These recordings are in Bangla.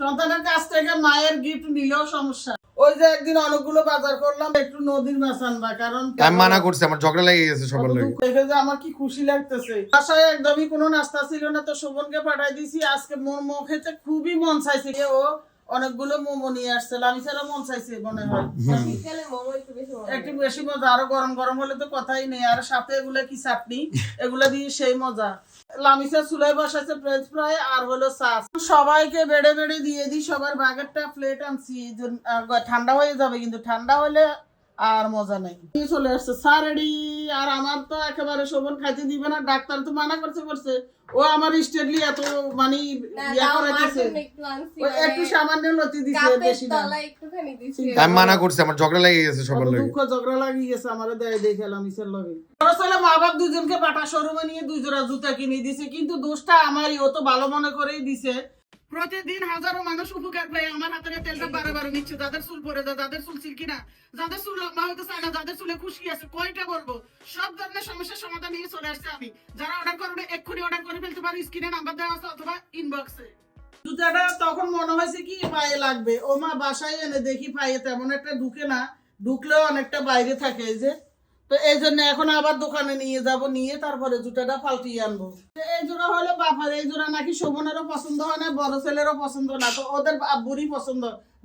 সন্তানের কাছ থেকে মায়ের গিফট নিলেও সমস্যা। ওই যে একদিন অনেকগুলো বাজার করলাম একটু নদীর মাছ আনবা কারণ আমি মানা করছি আমার ঝগড়া লেগে গেছে সবার লাগে। দেখে যে আমার কি খুশি লাগতেছে। বাসায় একদমই কোনো নাস্তা ছিল না তো শোভনকে পাঠাই দিছি আজকে মোমো মুখেতে খুবই মন চাইছে ও অনেকগুলো মোমো নিয়ে আসছে আমি ছাড়া মন চাইছে মনে হয়। একটু বেশি মজা একটু বেশি মজা আরও গরম গরম হলে তো কথাই নেই আর সাথে এগুলা কি চাটনি? এগুলা দিয়ে সেই মজা। লামিসা চুলাই বসাচ্ছে ফ্রেঞ্চ ফ্রাই আর হলো সাস সবাইকে বেড়ে বেড়ে দিয়ে দিই সবার বাগেরটা প্লেট আনছি ঠান্ডা হয়ে যাবে কিন্তু ঠান্ডা হলে আর মজা নেই। চলে আসছে স্যার আর আমার তো একেবারে শোভন খাইতে দিবে না ডাক্তার তো মানা করছে করছে। ও আমার স্টেটলি এত মানে ইয়া করাইতেছে। একটু ও একটু মানে সামান্য লতি দিছে বেশি না। আমি মানা করছি আমার ঝগড়া লেগে গেছে সবার লাগে। দুঃখ ঝগড়া লাগিয়ে গেছে আমারে দেয় দেখালাম ইসের লগে। ছেলে মা বাপ দুজনকে বাটা শোরুমে নিয়ে দুই জোড়া জুতা কিনে দিছে কিন্তু দোষটা আমারই ও তো ভালো মনে করেই দিছে। প্রতিদিন হাজারো মানুষ উপকার পায়। আমার হাতে তেলটা বারে বারে নিচ্ছে। যাদের চুল পরে যায়, যাদের চুল সিল্কি না, যাদের চুল লম্বা হতে চায় না, যাদের চুলে খুশি আছে, কয়টা বলব? সব ধরনের সমস্যার সমাধান নিয়ে চলে আসছে আমি। যারা অর্ডার করবে, এক্ষুনি অর্ডার করে ফেলতে পারো। স্ক্রিনে নাম্বার দেওয়া আছে অথবা ইনবক্সে জুতাটা তখন মনে হয়েছে কি পায়ে লাগবে। ও মা বাসায় এনে দেখি পায়ে তেমন একটা ঢুকে না। ঢুকলেও অনেকটা বাইরে থাকে। এই যে তো এই জন্য এখন আবার দোকানে নিয়ে যাব, নিয়ে তারপরে জুতাটা পাল্টিয়ে আনব। এই জোড়া হলো বাপার, এই জোড়া নাকি শোভনেরও পছন্দ হয় না, বড় ছেলেরও পছন্দ না। তো ওদের আব্বুরই পছন্দ।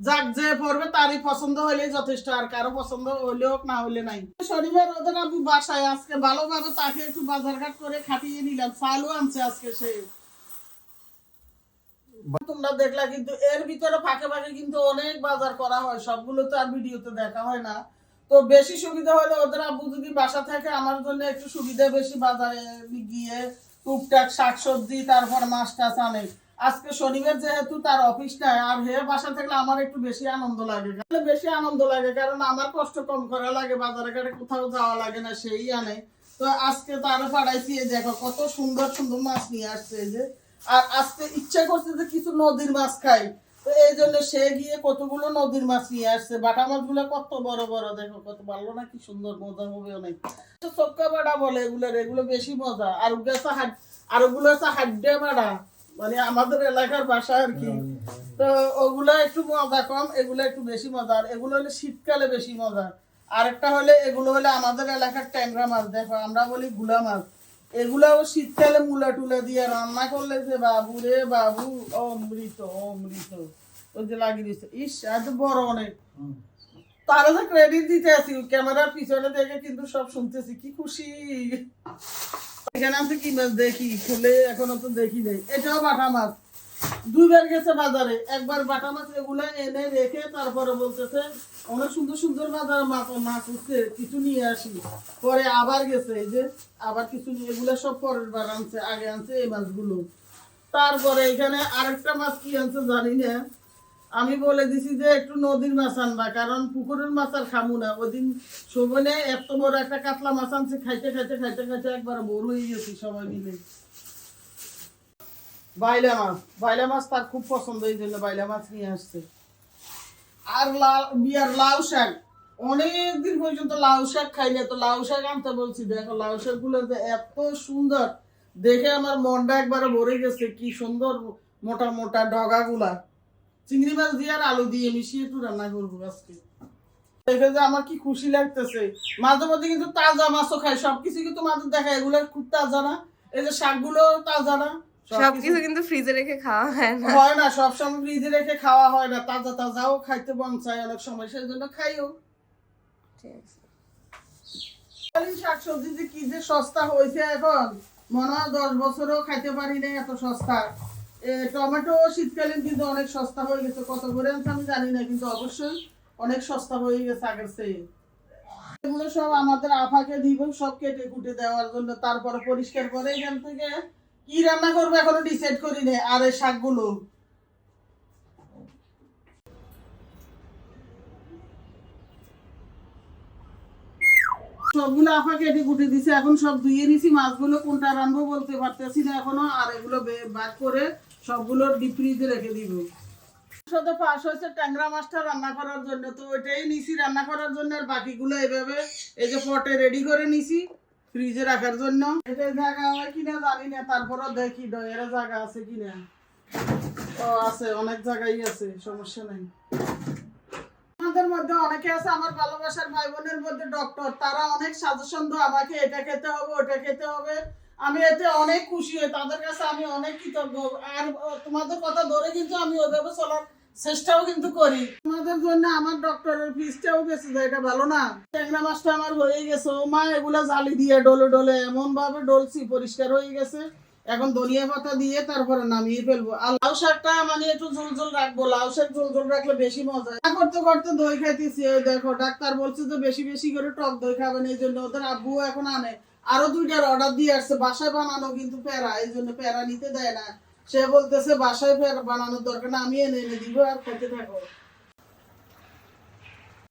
যাক যে পড়বে তারই পছন্দ হলেই যথেষ্ট, আর কারও পছন্দ হলে হোক না হলে নাই। শনিবার ওদের আব্বু বাসায়, আজকে ভালোভাবে তাকে একটু বাজার ঘাট করে খাটিয়ে নিলাম। চালও আনছে আজকে সে। তোমরা দেখলা কিন্তু এর ভিতরে ফাঁকে ফাঁকে কিন্তু অনেক বাজার করা হয়, সবগুলো তো আর ভিডিওতে দেখা হয় না। তো বেশি সুবিধা হলে ওদের আব্বু যদি বাসা থাকে, আমার জন্য একটু সুবিধা বেশি বাজারে গিয়ে টুকটাক শাকসবজি, তারপর মাছ টাছ আনে। আজকে শনিবার যেহেতু তার অফিস নাই, আর হে বাসা থাকলে আমার একটু বেশি আনন্দ লাগে। বেশি আনন্দ লাগে, কারণ আমার কষ্ট কম করা লাগে, বাজারে ঘাটে কোথাও যাওয়া লাগে না, সেই আনে। তো আজকে তারা পাঠাইছি এই দেখো কত সুন্দর সুন্দর মাছ নিয়ে আসছে এই যে। আর আজকে ইচ্ছা করছে যে কিছু নদীর মাছ খাই। তো এই জন্য সে গিয়ে কতগুলো নদীর মাছ নিয়ে আসছে। বাটা মাছগুলো কত বড় বড় দেখো কত ভালো না কি সুন্দর মজা হবে অনেক চক্কা বাটা বলে এগুলো এগুলো বেশি মজা। আর ওগুলো হচ্ছে আর ওগুলো হচ্ছে হাড্ডে বাড়া মানে আমাদের এলাকার বাসা আর কি। তো ওগুলো একটু মজা কম এগুলো একটু বেশি মজা। আর এগুলো হলে শীতকালে বেশি মজা। আরেকটা হলে এগুলো হলে আমাদের এলাকার ট্যাংরা মাছ দেখো আমরা বলি গুলা মাছ। এগুলাও শীতকালে মুলা টুলা দিয়ে রান্না করলে যে বাবু রে বাবু অমৃত অমৃত। ওই যে লাগিয়ে দিচ্ছে ইস এত বড় অনেক। তারা তো ক্রেডিট দিতে আছি। ক্যামেরার পিছনে দেখে কিন্তু সব শুনতেছি। কি খুশি। এখানে আমি কি মাছ দেখি? খুলে এখনও তো দেখি নেই। এটাও বাটা মাছ। দুইবার গেছে বাজারে, একবার বাটা মাছ এগুলো এনে রেখে তারপরে বলতেছে, অনেক সুন্দর সুন্দর বাজার মাছ মাছ উঠছে, কিছু নিয়ে আসি। পরে আবার গেছে, এই যে আবার কিছু নিয়ে, এগুলো সব পরের বার আনছে, আগে আনছে এই মাছগুলো। তারপরে এখানে আরেকটা মাছ কি আনছে জানি না। আমি বলে দিছি যে একটু নদীর মাছ আনবা, কারণ পুকুরের মাছ আর খামু না। ওদিন শোভনে এত বড় একটা কাতলা মাছ আনছে, খাইতে খাইতে খাইতে খাইতে একবার বোর হয়ে গেছি সবাই মিলে। বাইলা মাছ। বাইলা মাছ তার খুব পছন্দ, এই জন্য বাইলা মাছ নিয়ে আসছে। আর লাউ বিয়ার লাউ শাক। অনেক দিন পর্যন্ত লাউ শাক খাইলে তো লাউ শাক আনতে বলছি, দেখো লাউ শাকগুলো এত সুন্দর। দেখে আমার মনটা একবারে ভরে গেছে, কি সুন্দর মোটা মোটা ডগা গুলা চিংড়ি মাছ দিয়ে আর আলু দিয়ে মিশিয়ে একটু রান্না করব আজকে। দেখে যে আমার কি খুশি লাগতেছে। মাঝে মধ্যে কিন্তু তাজা মাছও খাই, সবকিছু কিন্তু মাঝে দেখা এগুলো খুব তাজা না। এই যে শাকগুলো তাজা না। সবকিছু কিন্তু ফ্রিজে রেখে খাওয়া হয় না। হয় না সবসময় ফ্রিজে রেখে খাওয়া হয় না। তাজা তাজাও খাইতে মন চায় অনেক সময় সেই জন্য খাইও শাকসবজি যে কি যে সস্তা হয়েছে এখন মনে হয় দশ বছরও খাইতে পারি না এত সস্তা। টমেটো শীতকালীন কিন্তু অনেক সস্তা হয়ে গেছে। কত করে আমি জানি না কিন্তু অবশ্যই অনেক সস্তা হয়ে গেছে আগের চেয়ে। এগুলো সব আমাদের আফাকে দিব সব কেটে কুটে দেওয়ার জন্য। তারপরে পরিষ্কার করে এখান থেকে কি রান্না করব এখনও ডিসাইড করি না আর এই শাকগুলো। সবগুলো আপা কেটে কুটে দিছে, এখন সব ধুয়ে নিছি, মাছগুলো কোনটা রান্নবো বলতে পারতেছি না এখনও, আর এগুলো বাদ করে সবগুলো ডিপ ফ্রিজে রেখে দিব। সাথে পাশ হয়েছে ট্যাংরা মাছটা রান্না করার জন্য, তো ওইটাই নিছি, রান্না করার জন্য আর বাকিগুলো এইভাবে এই যে পটে রেডি করে নিছি। ফ্রিজে রাখার জন্য। এটা জায়গা হয় কিনা জানি না, তারপরও দেখি ডয়ের জায়গা আছে কিনা। ও, আছে, অনেক জায়গায় আছে, সমস্যা নেই। আমাদের মধ্যে অনেকে আছে, আমার ভালোবাসার ভাই বোনের মধ্যে ডক্টর তারা অনেক আমাকে, এটা খেতে হবে, ওটা খেতে হবে। আমি এতে অনেক খুশি হই, তাদের কাছে আমি অনেক কৃতজ্ঞ। আর তোমাদের কথা ধরে কিন্তু আমি চেষ্টাও কিন্তু করি। তোমাদের জন্য আমার ডক্টরের ফিসটাও বেঁচে যায় এটা ভালো না। ট্যাংরা মাছটা আমার হয়ে গেছে। ও মা, এগুলা জালি দিয়ে ডলে ডলে এমন ভাবে ডলছি, পরিষ্কার হয়ে গেছে। এখন ধনিয়া পাতা দিয়ে তারপরে নামিয়ে ফেলব। আর লাউ শাকটা মানে একটু ঝোল ঝোল রাখব। লাউ শাক ঝোল ঝোল রাখলে বেশি মজা। না করতে করতে দই খাইতেছি। ওই দেখো, ডাক্তার বলছে যে বেশি বেশি করে টক দই খাবেন, এই জন্য ওদের আব্বু এখন আনে। আরও দুইটার অর্ডার দিয়ে আসছে। বাসায় বানানো কিন্তু প্যারা, এই জন্য প্যারা নিতে দেয় না। সে বলতেছে বাসায় বানানোর দরকার না আমি এনে এনে দিব আর খেতে থাকো।